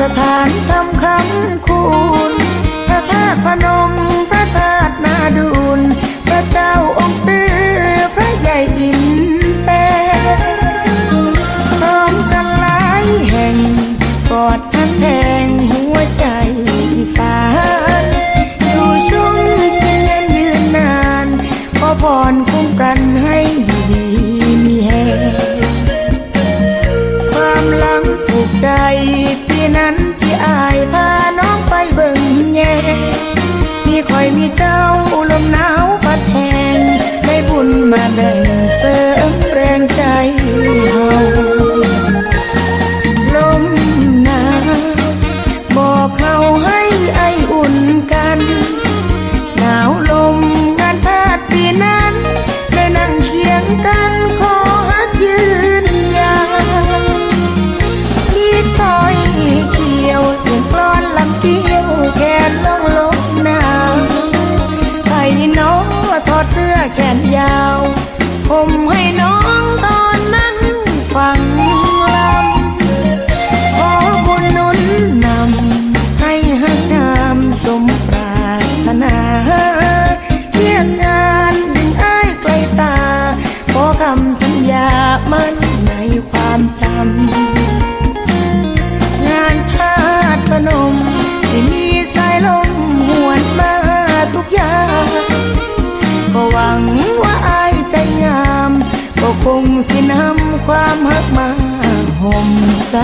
สถานทำคำคุณพระธาตุพนม ถอดเสื้อแขนยาว ผมให้น้อง ก็คงสินำความฮักมาห่มใจ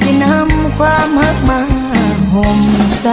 สินำความหักมาห่มใจ